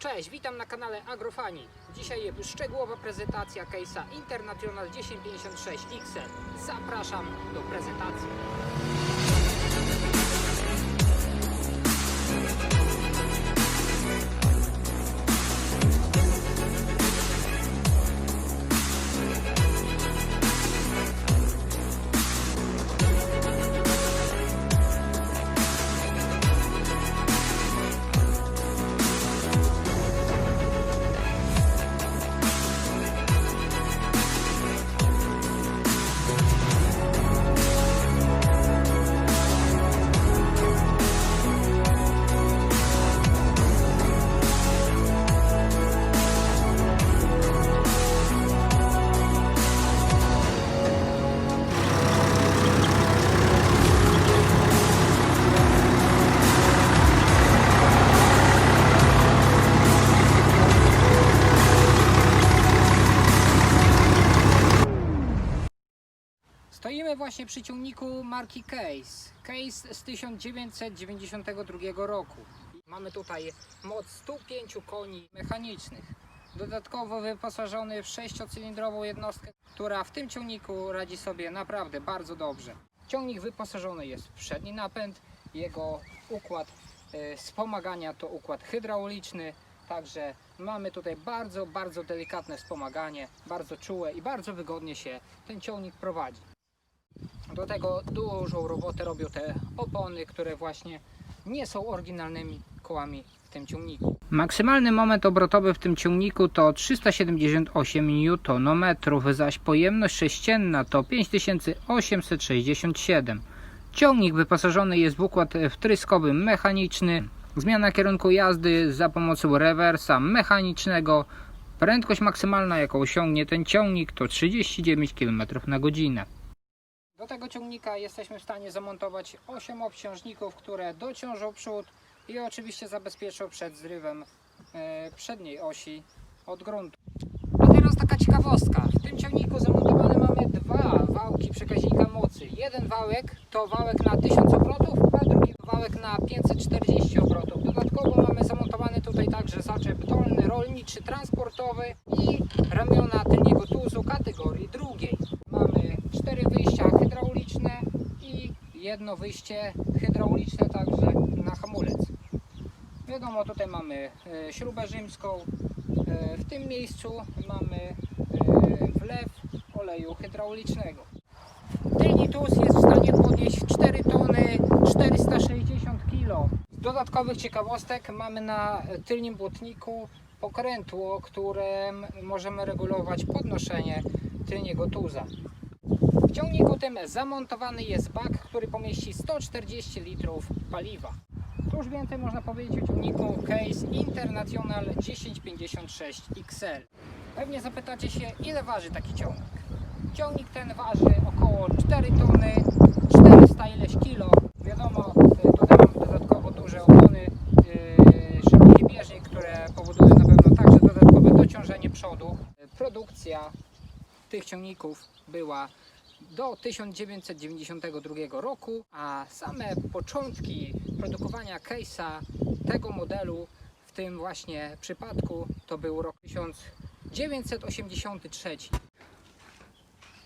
Cześć, witam na kanale Agrofani. Dzisiaj szczegółowa prezentacja case'a International 1056 XL. Zapraszam do prezentacji. Właśnie przy ciągniku marki Case. Case z 1992 roku. Mamy tutaj moc 105 koni mechanicznych. Dodatkowo wyposażony w sześciocylindrową jednostkę, która w tym ciągniku radzi sobie naprawdę bardzo dobrze. Ciągnik wyposażony jest w przedni napęd, jego układ e, wspomagania to układ hydrauliczny, także mamy tutaj bardzo, bardzo delikatne wspomaganie, bardzo czułe i bardzo wygodnie się ten ciągnik prowadzi. Do tego dużą robotę robią te opony, które właśnie nie są oryginalnymi kołami w tym ciągniku. Maksymalny moment obrotowy w tym ciągniku to 378 Nm, zaś pojemność sześcienna to 5867. Ciągnik wyposażony jest w układ wtryskowy mechaniczny, zmiana kierunku jazdy za pomocą rewersa mechanicznego. Prędkość maksymalna jaką osiągnie ten ciągnik to 39 km na godzinę. Do tego ciągnika jesteśmy w stanie zamontować 8 obciążników, które dociążą przód i oczywiście zabezpieczą przed zrywem e, przedniej osi od gruntu. A teraz taka ciekawostka. W tym ciągniku zamontowane mamy dwa wałki przekaźnika mocy. Jeden wałek to wałek na 1000 obrotów, a drugi wałek na 540 obrotów. Dodatkowo mamy zamontowany tutaj także zaczep dolny, rolniczy, transportowy i ramiona tylniego tuzu kategorii drugiej. Mamy cztery wyjścia jedno wyjście hydrauliczne także na hamulec. Wiadomo, tutaj mamy e, śrubę rzymską. E, W tym miejscu mamy e, wlew oleju hydraulicznego. Tylni tuz jest w stanie podnieść 4 tony 460 kg. Z dodatkowych ciekawostek mamy na tylnym błotniku pokrętło, którym możemy regulować podnoszenie tylniego tuza. W ciągniku tym zamontowany jest bak, który pomieści 140 litrów paliwa. Cóż więcej można powiedzieć o ciągniku Case International 1056 XL. Pewnie zapytacie się, ile waży taki ciągnik. Ciągnik ten waży około 4 tony, 400 ileś kilo. Wiadomo, mamy dodatkowo duże opony, yy, szeroki bieżnik, które powodują na pewno także dodatkowe dociążenie przodu. Produkcja tych ciągników była do 1992 roku, a same początki produkowania case'a tego modelu w tym właśnie przypadku to był rok 1983.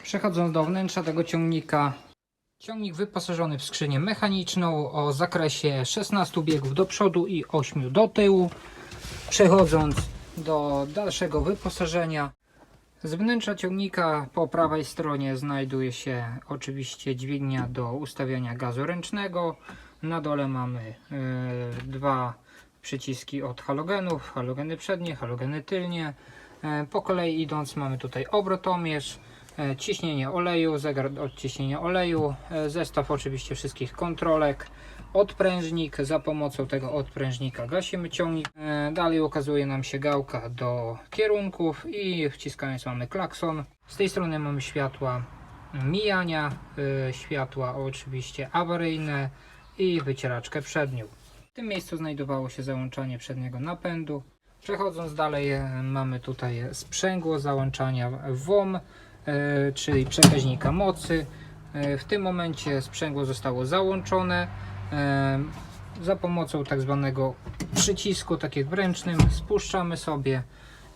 Przechodząc do wnętrza tego ciągnika, ciągnik wyposażony w skrzynię mechaniczną o zakresie 16 biegów do przodu i 8 do tyłu. Przechodząc do dalszego wyposażenia, z wnętrza ciągnika po prawej stronie znajduje się oczywiście dźwignia do ustawiania gazu ręcznego. Na dole mamy e, dwa przyciski od halogenów, halogeny przednie, halogeny tylnie. E, po kolei idąc mamy tutaj obrotomierz, e, ciśnienie oleju, zegar od ciśnienia oleju, e, zestaw oczywiście wszystkich kontrolek, odprężnik, za pomocą tego odprężnika gasimy ciągnik. E, Dalej ukazuje nam się gałka do kierunków i wciskając mamy klakson. Z tej strony mamy światła mijania, e, światła oczywiście awaryjne i wycieraczkę przednią. W tym miejscu znajdowało się załączanie przedniego napędu. Przechodząc dalej e, mamy tutaj sprzęgło załączania WOM, czyli przekaźnika mocy. W tym momencie sprzęgło zostało załączone. Za pomocą tak zwanego przycisku, tak jak w ręcznym, spuszczamy sobie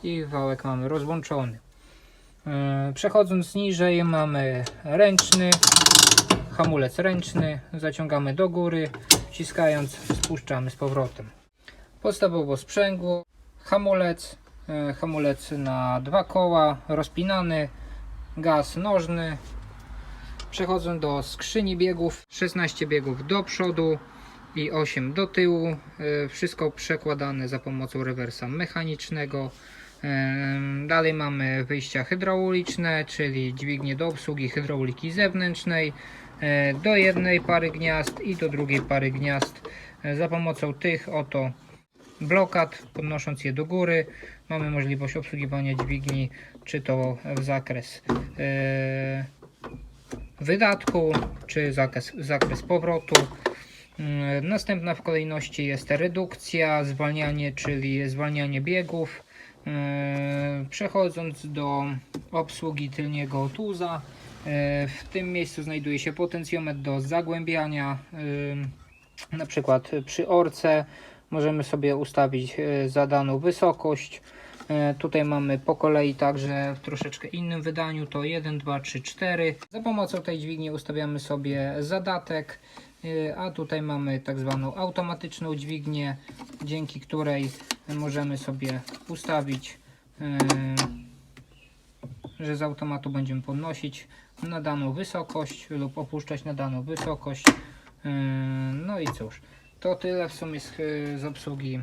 i wałek mamy rozłączony. Przechodząc niżej mamy ręczny, hamulec ręczny, zaciągamy do góry, wciskając spuszczamy z powrotem. Podstawowo sprzęgło, hamulec, e, hamulec na dwa koła, rozpinany, gaz nożny. Przechodząc do skrzyni biegów, 16 biegów do przodu i 8 do tyłu. E, Wszystko przekładane za pomocą rewersa mechanicznego. Em, Dalej mamy wyjścia hydrauliczne, czyli dźwignie do obsługi hydrauliki zewnętrznej e, do jednej pary gniazd i do drugiej pary gniazd. E, Za pomocą tych oto blokad, podnosząc je do góry, mamy możliwość obsługiwania dźwigni, czy to w zakres e, wydatku, czy zakres, zakres powrotu. Mm, Następna w kolejności jest redukcja, zwalnianie, czyli zwalnianie biegów. E, Przechodząc do obsługi tylniego tuza, e, w tym miejscu znajduje się potencjometr do zagłębiania. Na przykład przy orce możemy sobie ustawić zadaną wysokość. E, Tutaj mamy po kolei także w troszeczkę innym wydaniu to 1, 2, 3, 4. Za pomocą tej dźwigni ustawiamy sobie zadatek, e, a tutaj mamy tak zwaną automatyczną dźwignię, dzięki której możemy sobie ustawić, e, że z automatu będziemy podnosić na daną wysokość lub opuszczać na daną wysokość. No i cóż, to tyle w sumie z, z obsługi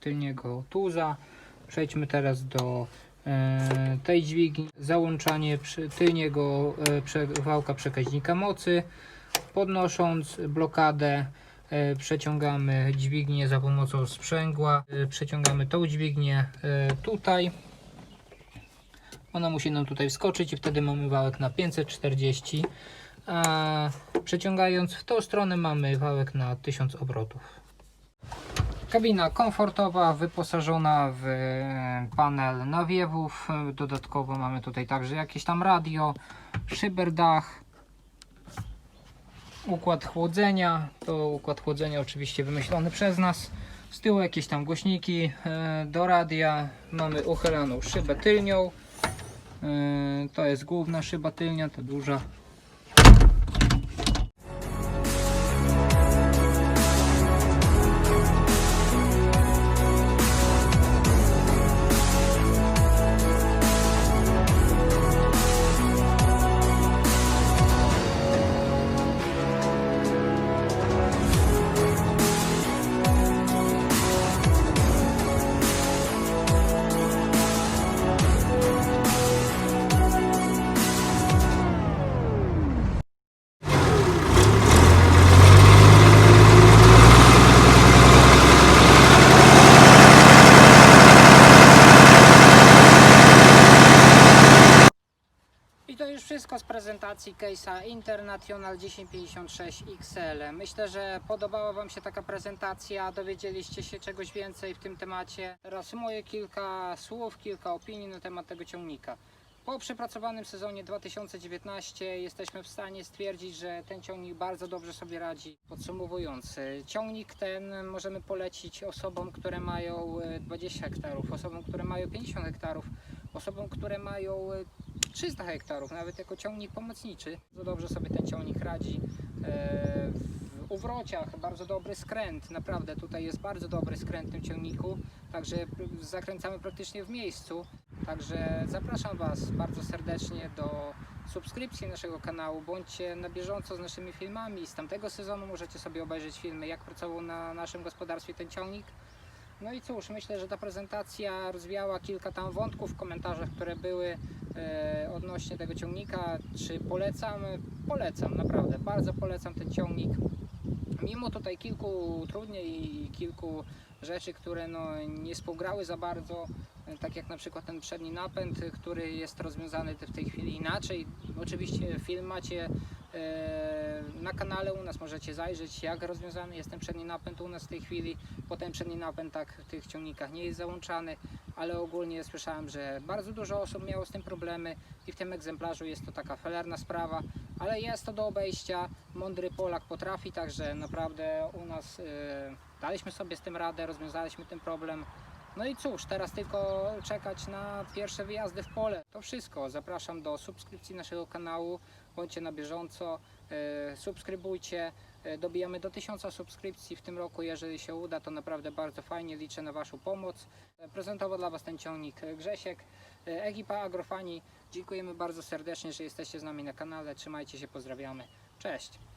tylniego tuza. Przejdźmy teraz do e, tej dźwigni. Załączanie tylniego e, wałka przekaźnika mocy. Podnosząc blokadę e, przeciągamy dźwignię za pomocą sprzęgła. Przeciągamy tą dźwignię tutaj. Ona musi nam tutaj wskoczyć i wtedy mamy wałek na 540. A przeciągając w tą stronę mamy wałek na 1000 obrotów. Kabina komfortowa, wyposażona w e, panel nawiewów. Dodatkowo mamy tutaj także jakieś tam radio, szyberdach, układ chłodzenia. To układ chłodzenia oczywiście wymyślony przez nas. Z tyłu jakieś tam głośniki e, do radia. Mamy uchylaną szybę tylnią. E, To jest główna szyba tylnia, ta duża. Wszystko z prezentacji case'a International 1056 XL. Myślę, że podobała Wam się taka prezentacja, dowiedzieliście się czegoś więcej w tym temacie. Reasumuję kilka słów, kilka opinii na temat tego ciągnika. Po przepracowanym sezonie 2019 jesteśmy w stanie stwierdzić, że ten ciągnik bardzo dobrze sobie radzi. Podsumowując, y, ciągnik ten możemy polecić osobom, które mają y, 20 hektarów, osobom, które mają 50 hektarów, osobom, które mają y, 300 hektarów, nawet jako ciągnik pomocniczy. Bardzo dobrze sobie ten ciągnik radzi. E, W uwrociach bardzo dobry skręt, naprawdę tutaj jest bardzo dobry skręt w tym ciągniku, także zakręcamy praktycznie w miejscu. Także zapraszam Was bardzo serdecznie do subskrypcji naszego kanału. Bądźcie na bieżąco z naszymi filmami. Z tamtego sezonu możecie sobie obejrzeć filmy, jak pracował na naszym gospodarstwie ten ciągnik. No i cóż, myślę, że ta prezentacja rozwiała kilka tam wątków w komentarzach, które były e, odnośnie tego ciągnika. Czy polecam? Polecam, naprawdę, bardzo polecam ten ciągnik. Mimo tutaj kilku utrudnień i kilku rzeczy, które no, nie współgrały za bardzo, e, tak jak na przykład ten przedni napęd, który jest rozwiązany w tej chwili inaczej. Oczywiście film macie Na kanale u nas możecie zajrzeć, jak rozwiązany jest ten przedni napęd u nas w tej chwili, bo ten przedni napęd tak w tych ciągnikach nie jest załączany, ale ogólnie słyszałem, że bardzo dużo osób miało z tym problemy i w tym egzemplarzu jest to taka felerna sprawa, ale jest to do obejścia. Mądry Polak potrafi, także naprawdę u nas e, daliśmy sobie z tym radę, rozwiązaliśmy ten problem. No i cóż, teraz tylko czekać na pierwsze wyjazdy w pole. To wszystko. Zapraszam do subskrypcji naszego kanału. Bądźcie na bieżąco, e, subskrybujcie. E, Dobijamy do 1000 subskrypcji w tym roku. Jeżeli się uda, to naprawdę bardzo fajnie. Liczę na Waszą pomoc. E, Prezentował dla Was ten ciągnik Grzesiek, ekipa Agrofani. Dziękujemy bardzo serdecznie, że jesteście z nami na kanale. Trzymajcie się, pozdrawiamy. Cześć!